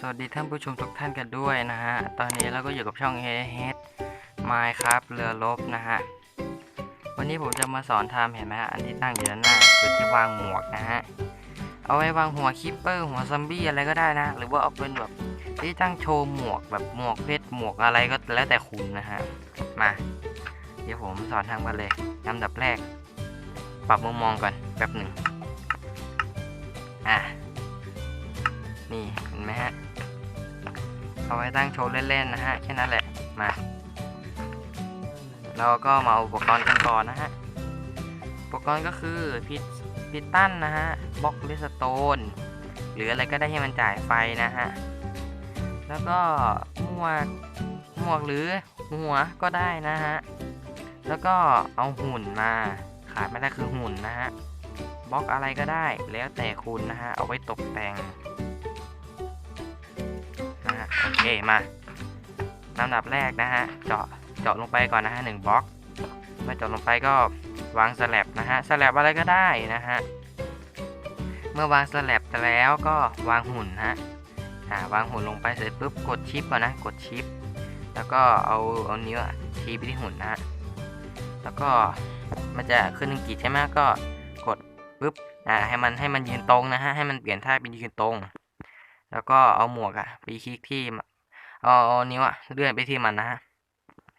สวัสดีท่านผู้ชมทุกท่านกันด้วยนะฮะ ตอนนี้เราก็อยู่กับช่อง h e a d m i n e c r a f เรือรบนะฮะ วันนี้ผมจะมาสอนทำเห็นไหมฮะ อันที่ตั้งอยู่ด้านหน้าคือที่วางหมวกนะฮะ เอาไว้วางหัวคิปเปอร์หัวซัมบี้อะไรก็ได้นะ หรือว่าเอาเป็นแบบที่ตั้งโชว์หมวกแบบหมวกเพชรหมวกอะไรก็แล้วแต่คุณนะฮะ มา เดี๋ยวผมสอนทำกันเลยลำดับแรก ปรับมุมมองก่อนแป๊บหนึ่งอะนี่เห็นไหมฮะ เอาไว้ตั้งโชว์เล่นๆนะฮะแค่นั้นแหละมาเราก็มาอุปกรณ์กันก่อนนะฮะอุปกรณ์ก็คือพิพิตันนะฮะบล็อกเลสโตนหรืออะไรก็ได้ที่มันจ่ายไฟนะฮะแล้วก็หมวกหมวกหรือหัวก็ได้นะฮะแล้วก็เอาหุ่นมาขาดไม่ได้คือหุ่นนะฮะบล็อกอะไรก็ได้แล้วแต่คุณนะฮะเอาไว้ตกแต่ง โอเคมาลำดับแรกนะฮะ เจาะ เจาะลงไปก่อนนะฮะหนึ่งบล็อก เมื่อเจาะลงไปก็วางสแลบนะฮะสแลบอะไรก็ได้นะฮะ เมื่อวางสแลบแล้วก็วางหุ่นฮะ อ่าวางหุ่นลงไปเสร็จปุ๊บกดชิปก่อนนะ กดชิป แล้วก็เอาเอานิ้วชี้ไปที่หุ่นนะฮะ แล้วก็มันจะขึ้นอังกฤษใช่ไหมก็กดปุ๊บ อ่าให้มันให้มันยืนตรงนะฮะ ให้มันเปลี่ยนท่าเป็นยืนตรง แล้วก็เอาหมวกอะไปคลิกที่เอาเอานิ้วอะเลื่อนไปที่มันนะฮะ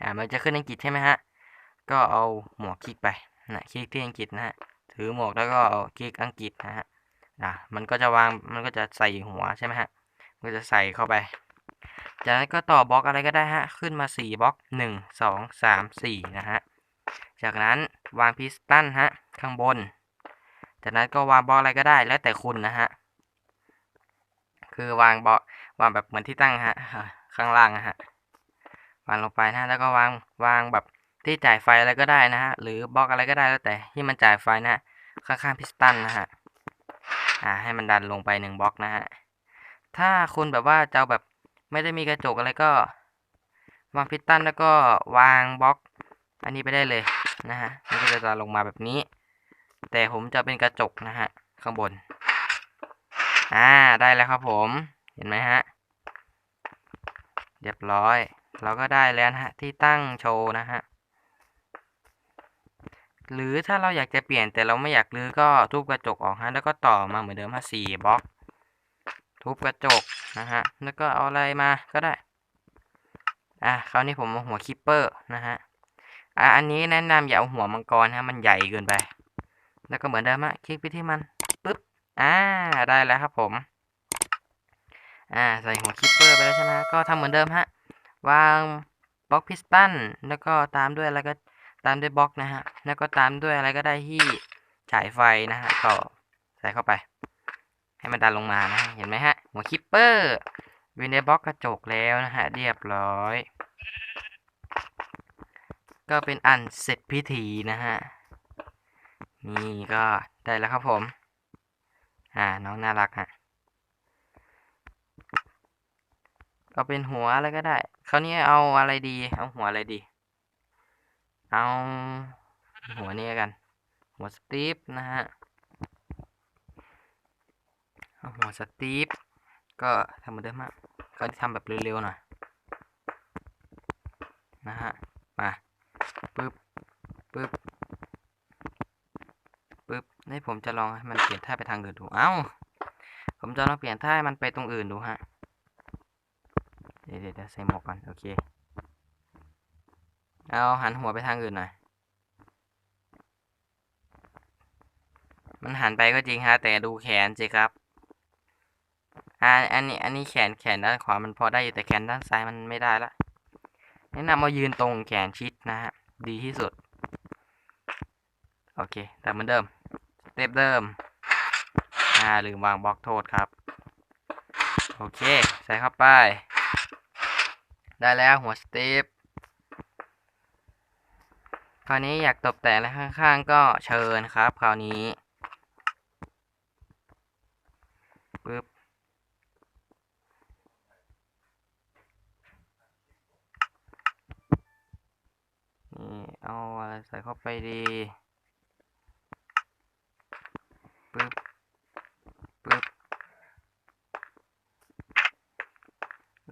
อ่ามันจะขึ้นอังกฤษใช่ไหมฮะก็เอาหมวกคลิกไปนะคลิกที่อังกฤษนะฮะถือหมวกแล้วก็เอาคลิกอังกฤษนะฮะอ่ามันก็จะวางมันก็จะใส่หัวใช่ไหมฮะมันจะใส่เข้าไปจากนั้นก็ต่อบล็อกอะไรก็ได้ฮะ ขึ้นมา 4บล็อก 1 2 3 4 นะฮะ จากนั้นวางพิสตันฮะ ข้างบน จากนั้นก็วางบล็อกอะไรก็ได้แล้วแต่คุณนะฮะ คือวางเบาะวางแบบเหมือนที่ตั้งฮะข้างล่างนะฮะวางลงไปนะแล้วก็วางวางแบบที่จ่ายไฟอะไรก็ได้นะฮะหรือบล็อกอะไรก็ได้แล้วแต่ที่มันจ่ายไฟนะข้างๆพิสตันนะฮะอ่าให้มันดันลงไปหนึ่งบล็อกนะฮะถ้าคุณแบบว่าจะเอาแบบไม่ได้มีกระจกอะไรก็ วางพิสตันแล้วก็วางบล็อก อันนี้ไปได้เลยนะฮะมันก็จะลงมาแบบนี้ แต่ผมจะเป็นกระจกนะฮะข้างบน อ่าได้แล้วครับผม เห็นไหมฮะเรียบร้อย เราก็ได้แล้วนะฮะที่ตั้งโชว์นะฮะหรือถ้าเราอยากจะเปลี่ยนแต่เราไม่อยากรื้อก็ทุบกระจกออกฮะแล้วก็ต่อมาเหมือนเดิมฮะสี่บล็อก ทุบกระจกนะฮะแล้วก็เอาอะไรมาก็ได้อะคราวนี้ผมเอาหัวคิปเปอร์นะฮะอะอันนี้แนะนำอย่าเอาหัวมังกรฮะมันใหญ่เกินไป แล้วก็เหมือนเดิมฮะคลิกไปที่มัน อ่าได้แล้วครับผม อ่าใส่หัวคิปเปอร์ไปแล้วใช่ไหมก็ทำเหมือนเดิมฮะ วางบล็อกพิสตันแล้วก็ตามด้วยอะไรก็ตามด้วยบล็อกนะฮะ แล้วก็ตามด้วยอะไรก็ได้ที่ฉายไฟนะฮะก็ใส่เข้าไป ให้มันดันลงมานะเห็นไหมฮะ หัวคิปเปอร์วินในบล็อกกระจกแล้วนะฮะ เรียบร้อย ก็เป็นอันเสร็จพิธีนะฮะ นี่ก็ได้แล้วครับผม อ่า น้องน่ารักฮะก็เป็นหัวอะไรก็ได้ คราวนี้เอาอะไรดี เอาหัวอะไรดี เอาหัวนี้กัน หัวสตีฟนะฮะ เอาหัวสตีฟก็ทำเหมือนเดิมฮะก็ทำแบบเร็วๆหน่อย นะฮะ มาปึ๊บปึ๊บ ปึ๊บนี่ผมจะลองให้มันเปลี่ยนท่าไปทางอื่นดู เอ้า ผมจะลองเปลี่ยนท่าให้มันไปตรงอื่นดูฮะ เดี๋ยวเดี๋ยวใส่หมวกก่อน โอเค เอาหันหัวไปทางอื่นหน่อย มันหันไปก็จริงฮะ แต่ดูแขนสิครับ อ่า อันนี้ อันนี้แขน แขนด้านขวา มันพอได้อยู่แต่แขนด้านซ้ายมันไม่ได้ละแนะนำมายืนตรงแขนชิดนะฮะ ดีที่สุด โอเค แต่เหมือนเดิม เต็ปเดิม อ่าลืมวางบล็อกโทษครับ โอเค ใส่เข้าไป ได้แล้วหัวสเต็ปคราวนี้อยากตกแต่งอะไรข้างๆ ก็เชิญครับ คราวนี้ปึ๊บนี่เอาอะไรใส่เข้าไปดี ปึ๊บ ปึ๊บ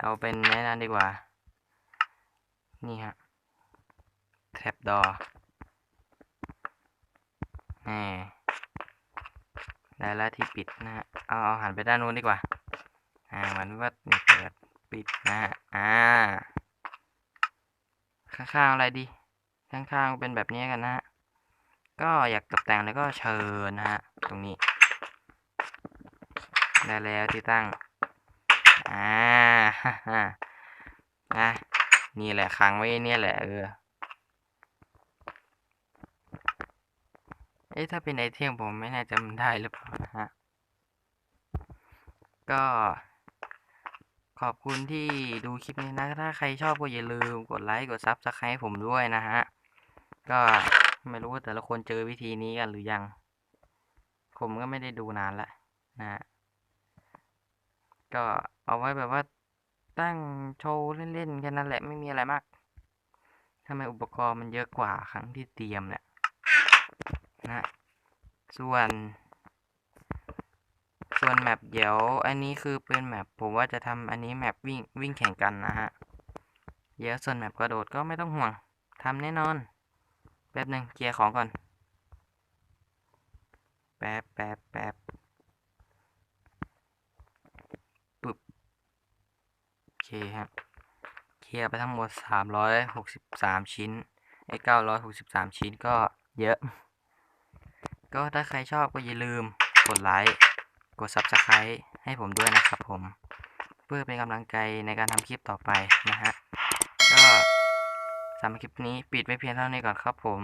เอาเป็นแนะนำดีกว่า นี่ฮะแท็บดอนี่ได้แล้วที่ปิดนะฮะ เอาเอาหันไปด้านนู้นดีกว่า อ่าเหมือนว่านี่เปิดปิดนะฮะ อ่า ข้างๆอะไรดี ข้างๆเป็นแบบนี้กันนะฮะ ก็อยากตกแต่งแล้วก็เชิญนะฮะ ตรงนี้ ได้แล้วที่ตั้ง อ่าฮ่าฮ่านะนี่แหละค้างไว้เนี่ยแหละเออเอ๊ะถ้าเป็นไอเทมผมไม่แน่ใจมันได้หรือเปล่านะฮะ ก็ ขอบคุณที่ดูคลิปนี้นะ ถ้าใครชอบก็อย่าลืมกดไลค์ กดซับสไครต์ผมด้วยนะฮะ ก็ไม่รู้ว่าแต่ละคนเจอวิธีนี้กันหรือยัง ผมก็ไม่ได้ดูนานละนะฮะ ก็เอาไว้แบบว่าตั้งโชว์เล่นๆแค่นั้นแหละไม่มีอะไรมากทำไมอุปกรณ์มันเยอะกว่าครั้งที่เตรียมเนี่ยนะ ส่วน ส่วนแมปเดี๋ยวอันนี้คือเป็นแมปผมว่าจะทำอันนี้แมปวิ่งวิ่งแข่งกันนะฮะ เดี๋ยวส่วนแมปกระโดดก็ไม่ต้องห่วงทำแน่นอน แป๊บหนึ่งเคลียร์ของก่อน แป๊บแป๊บแป๊บปึ๊บโอเคครับ เค ลียร์ไปทั้งหมด 363 ชิ้นไอ้963 ชิ้นก็เยอะ ก็ถ้าใครชอบก็อย่าลืมกดไลค์กด Subscribe ให้ผมด้วยนะครับผม เพื่อเป็นกำลังใจในการทำคลิปต่อไปนะฮะ ก็สำหรับคลิปนี้ปิดไว้เพียงเท่านี้ก่อนครับผม